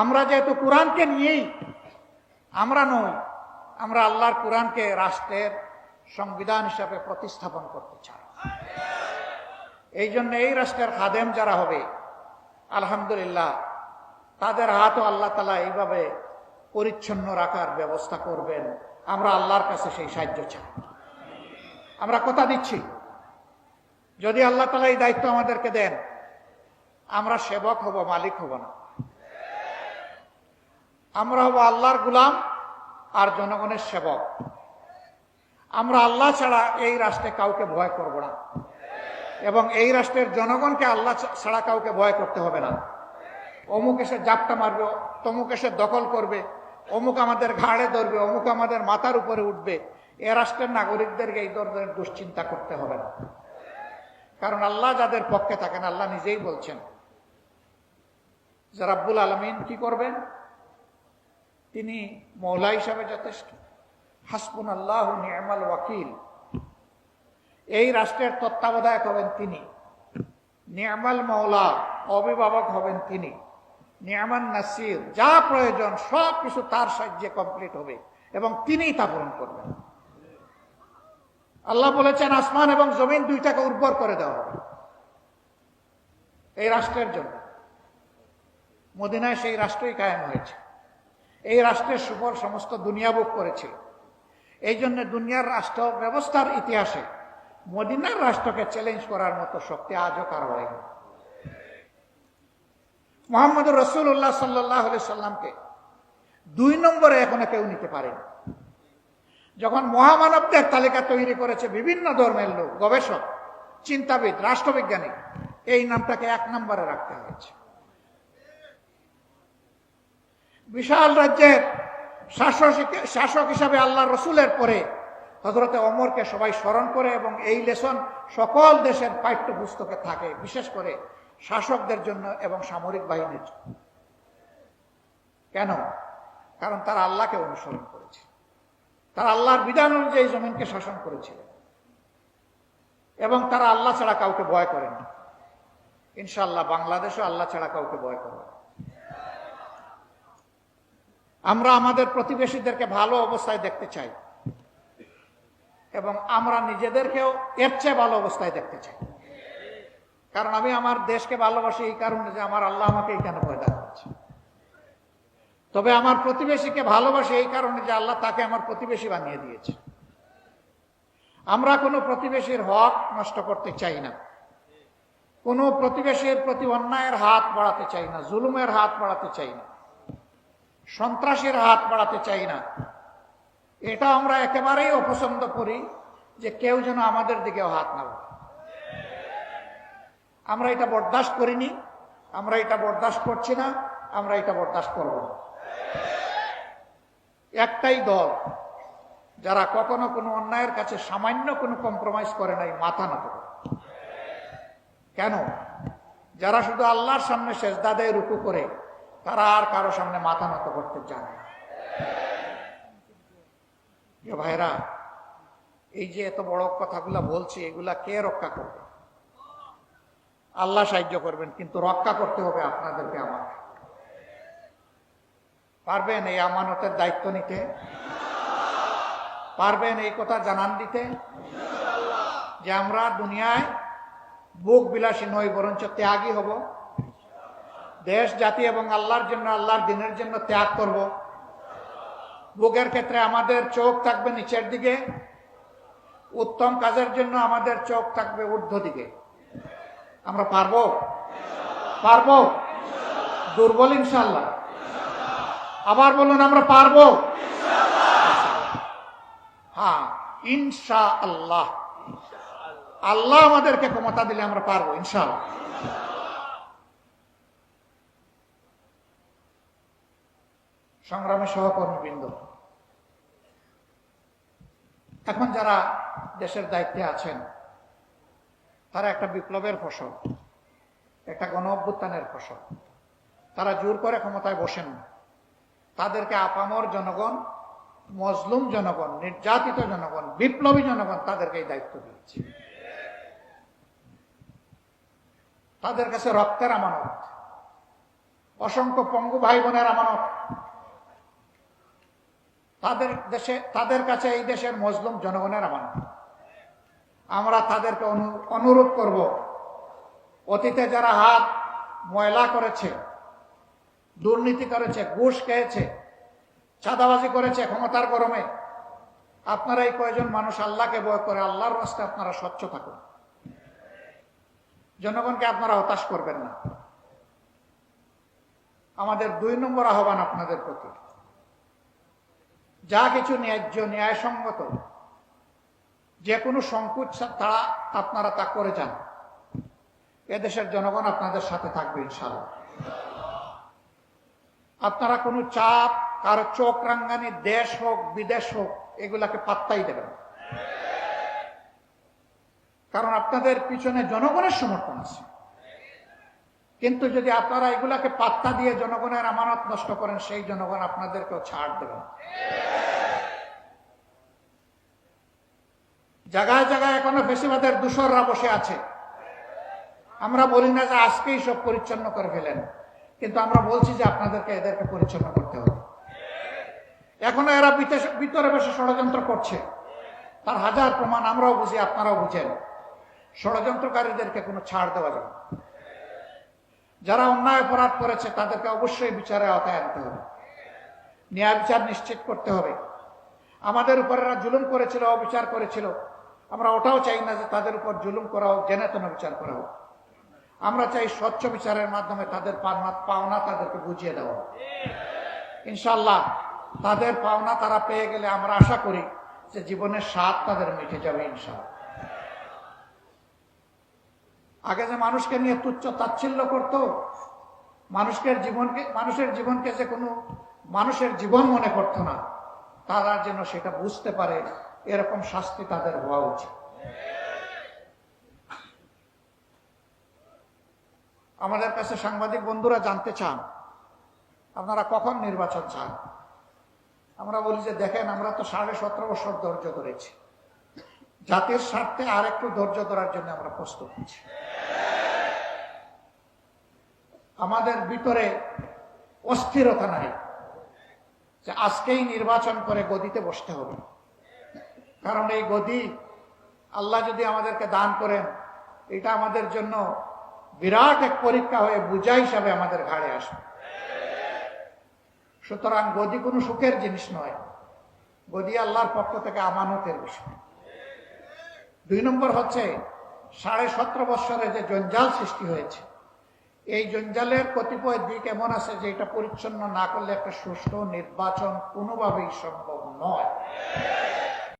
আমরা যেহেতু কোরআনকে নিয়েই, আমরা নই, আমরা আল্লাহর কোরআনকে রাষ্ট্রের সংবিধান হিসাবে প্রতিস্থাপন করতে চাই। এই জন্য এই রাষ্ট্রের খাদেম যারা হবে, আলহামদুলিল্লাহ, তাদের হাতও আল্লাহ তালা এইভাবে পরিচ্ছন্ন রাখার ব্যবস্থা করবেন। আমরা আল্লাহর কাছে সেই সাহায্য চাই। আমরা কথা দিচ্ছি। যদি আল্লাহ তালা এই দায়িত্ব আমাদেরকে দেন, আমরা সেবক হব, মালিক হব না। আমরা হব আল্লাহর গুলাম আর জনগণের সেবক। আমরা আল্লাহ ছাড়া এই রাষ্ট্রে কাউকে ভয় করব না। এবং এই রাষ্ট্রের জনগণকে আল্লাহ ছাড়া কাউকে ভয় করতে হবে না। অমুক এসে জাপটা মারবে, তমুক এসে দখল করবে, অমুক আমাদের ঘাড়ে ধরবে, অমুক আমাদের মাথার উপরে উঠবে। এ রাষ্ট্রের নাগরিকদেরকে এই ধরনের দুশ্চিন্তা করতে হবে না। কারণ আল্লাহ যাদের পক্ষে থাকেন, আল্লাহ নিজেই বলছেন, যে রাব্বুল আলমিন কি করবেন? তিনি মৌলা হিসাবে যথেষ্ট। হাসপুন আল্লাহ নিয়মাল ওয়াকিল। এই রাষ্ট্রের তত্ত্বাবধায়ক হবেন তিনি। নিয়ামাল মৌলা, অভিভাবক হবেন তিনি। নিয়ামান নাসির, যা প্রয়োজন, সব কিছু তার সাহায্যে কমপ্লিট হবে এবং তিনিই তা পূরণ করবেন। আল্লাহ বলেছেন, আসমান এবং জমিন দুইটাকে উর্বর করে দেওয়া হবে। এই রাষ্ট্রের জন্য। মদিনায় সেই রাষ্ট্রই কায়েম হয়েছে। এই রাষ্ট্রের সুফল সমস্ত দুনিয়া ভোগ করেছিল। এই জন্য দুনিয়ার রাষ্ট্র ব্যবস্থার ইতিহাসে মদিনার রাষ্ট্রকে চ্যালেঞ্জ করার মতো শক্তি আজও কারও হয়নি মোহাম্মদ রসুল্লাহ সাল্লাহ সাল্লামকে দুই নম্বরে এখনও কেউ নিতে পারেনি। যখন মহামানবদের তালিকা তৈরি করেছে বিভিন্ন ধর্মের লোক, গবেষক, চিন্তাবিদ, রাষ্ট্রবিজ্ঞানী, এই নামটাকে এক নম্বরে রাখতে হয়েছে। বিশাল রাজ্যের শাসক শাসক হিসাবে আল্লাহ রসুলের পরে হজরতে অমরকে সবাই স্মরণ করে এবং এই লেসন সকল দেশের পাঠ্যপুস্তকে থাকে, বিশেষ করে শাসকদের জন্য এবং সামরিক বাহিনীর জন্য। কেন? কারণ তারা আল্লাহকে অনুসরণ করেছে। তারা আল্লাহর বিধান অনুযায়ী জমিনকে শাসন করেছিলেন এবং তারা আল্লাহ ছাড়া কাউকে ভয় করেন ইনশাল্লাহ বাংলাদেশও আল্লাহ ছাড়া কাউকে ভয় করে আমরা আমাদের প্রতিবেশীদেরকে ভালো অবস্থায় দেখতে চাই। এবং আমরা নিজেদেরকেও এর চেয়ে ভালো অবস্থায় দেখতে চাই। কারণ আমি আমার দেশকে ভালোবাসি এই কারণে যে আমার আল্লাহ আমাকে এইখানে পয়দা করেছে। তবে আমার প্রতিবেশীকে ভালোবাসি এই কারণে যে আল্লাহ তাকে আমার প্রতিবেশী বানিয়ে দিয়েছে। আমরা কোনো প্রতিবেশীর হক নষ্ট করতে চাই না। কোনো প্রতিবেশীর প্রতি অন্যায়ের হাত বাড়াতে চাই না, জুলুমের হাত বাড়াতে চাই না। সন্ত্রাসের হাত বাড়াতে চাই না। এটা আমরা একেবারেই অপছন্দ করি যে কেউ যেন আমাদের দিকেও হাত না আমরা এটা বরদাস্ত করিনি, আমরা এটা বরদাস্ত করছি না, আমরা এটা বরদাস্ত করব না। একটাই দল, যারা কখনো কোনো অন্যায়ের কাছে সামান্য কোনো কম্প্রোমাইজ করে নাই, মাথা করে। কেন? যারা শুধু আল্লাহর সামনে শেষদা দেয়, রুকু করে তারা আর কারও সামনে মাথা নত করতে জানে না। ভাইরা এই যে এত বড় কথাগুলা বলছি, এগুলা কে রক্ষা করবে? আল্লাহ সাহায্য করবেন, কিন্তু রক্ষা করতে হবে আপনাদেরকে আমাকে। পারবেন এই আমানতের দায়িত্ব নিতে? পারবেন এই কথা জানান দিতে? যে আমরা দুনিয়ায় বুক বিলাসী নই, বরঞ্চ ত্যাগই হব। দেশ, জাতি এবং আল্লাহর জন্য, আল্লাহর দিনের জন্য ত্যাগ করব। বুকের ক্ষেত্রে আমাদের চোখ থাকবে নিচের দিকে, উত্তম কাজের জন্য আমাদের চোখ থাকবে ঊর্ধ্ব দিকে। আমরা পারব? পারব? দুর্বল ইনশাল্লাহ আবার বলুন, আমরা পারব? হ্যাঁ ইনশা আল্লাহ আল্লাহ আমাদেরকে ক্ষমতা দিলে আমরা পারব ইনশাল্লাহ সংগ্রামী সহকর্মীবৃন্দ। এখন যারা দেশের দায়িত্বে আছেন, তারা একটা বিপ্লবের ফসল, একটা গণ অভ্যুত্থানের ফসল। তারা জোর করে ক্ষমতায় বসেন না। তাদেরকে আপামর জনগণ, মজলুম জনগণ, নির্যাতিত জনগণ, বিপ্লবী জনগণ তাদেরকে এই দায়িত্ব দিয়েছে তাদের কাছে রক্তের আমানত, অসংখ্য পঙ্গু ভাই বোনের আমানত তাদের দেশে, তাদের কাছে এই দেশের মজলুম জনগণের আমানত। আমরা তাদেরকে অনু- অনুরোধ করব, অতীতে যারা হাত ময়লা করেছে, দুর্নীতি করেছে, ঘুষ খেয়েছে, চাঁদাবাজি করেছে ক্ষমতার গরমে, আপনারা এই কয়জন মানুষ আল্লাহকে বয় করে, আল্লাহর রাস্তায় আপনারা স্বচ্ছ থাকুন। জনগণকে আপনারা হতাশ করবেন না। আমাদের দুই নম্বর আহ্বান আপনাদের প্রতি। যা কিছু ন্যায্য ন্যায়সঙ্গত যে কোনো সংকোচ তারা আপনারা তা করে যান। এদেশের জনগণ আপনাদের সাথে থাকবে, ইনশাআল্লাহ। আপনারা কোনো চাপ, কারও চোখ রাঙ্গানি দেশ হোক, বিদেশ হোক, এগুলাকে পাত্তাই দেবেন কারণ আপনাদের পিছনে জনগণের সমর্থন আছে। কিন্তু যদি আপনারা এগুলাকে পাত্তা দিয়ে জনগণের আমানত নষ্ট করেন, সেই জনগণ আপনাদেরকেও ছাড় দেবেন জায়গায় জায়গায় এখনও বেশিবাদের দূষররা বসে আছে। আমরা বলি না যে আজকেই সব পরিচ্ছন্ন করে ফেলেন, কিন্তু আমরা বলছি যে আপনাদেরকে এদেরকে পরিচ্ছন্ন করতে হবে। এখনও এরা ভিতরে বসে ষড়যন্ত্র করছে। তার হাজার প্রমাণ আমরাও বুঝি, আপনারাও বুঝেন। ষড়যন্ত্রকারীদেরকে কোনো ছাড় দেওয়া যাবে যারা অন্যায় অপরাধ করেছে, তাদেরকে অবশ্যই বিচারে আওতায় আনতে হবে। ন্যায় বিচার নিশ্চিত করতে হবে। আমাদের উপর এরা জুলুম করেছিল, অবিচার করেছিল। আমরা ওটাও চাই না যে তাদের উপর জুলুম করা হোক জেনে তেন বিচার করা হোক। আমরা চাই স্বচ্ছ বিচারের মাধ্যমে তাদের পাওনা- তাদেরকে বুঝিয়ে দেওয়া ইনশাল্লাহ তাদের পাওনা তারা পেয়ে গেলে আমরা আশা করি যে জীবনের স্বাদ তাদের মিটে যাবে ইনশাল্লাহ আগে যে মানুষকে নিয়ে তুচ্ছ তাচ্ছিল্য করত, মানুষকে জীবনকে মানুষের জীবনকে যে কোনো মানুষের জীবন মনে করতো না, তারা যেন সেটা বুঝতে পারে এরকম শাস্তি তাদের হওয়া উচিত। আমাদের কাছে সাংবাদিক বন্ধুরা জানতে চান, আপনারা কখন নির্বাচন চান? আমরা বলি যে, দেখেন, আমরা তো সাড়ে সতেরো বছর ধৈর্য ধরেছি। জাতির স্বার্থে আর একটু ধৈর্য ধরার জন্য আমরা প্রস্তুত আছি। আমাদের ভিতরে অস্থিরতা নাই যে, আজকেই নির্বাচন করে গদিতে বসতে হবে। কারণ এই গদি আল্লাহ যদি আমাদেরকে দান করেন, এটা আমাদের জন্য বিরাট এক পরীক্ষা হয়ে বুঝা হিসাবে আমাদের ঘাড়ে আসবে। সুতরাং গদি কোনো সুখের জিনিস নয়। গদি আল্লাহর পক্ষ থেকে আমানতের বিষয়। দুই নম্বর হচ্ছে, সাড়ে সতেরো বৎসরে যে জঞ্জাল সৃষ্টি হয়েছে, এই জঞ্জালের কতিপয় দিক এমন আছে যে এটা পরিচ্ছন্ন না করলে একটা সুষ্ঠু নির্বাচন কোনোভাবেই সম্ভব নয়।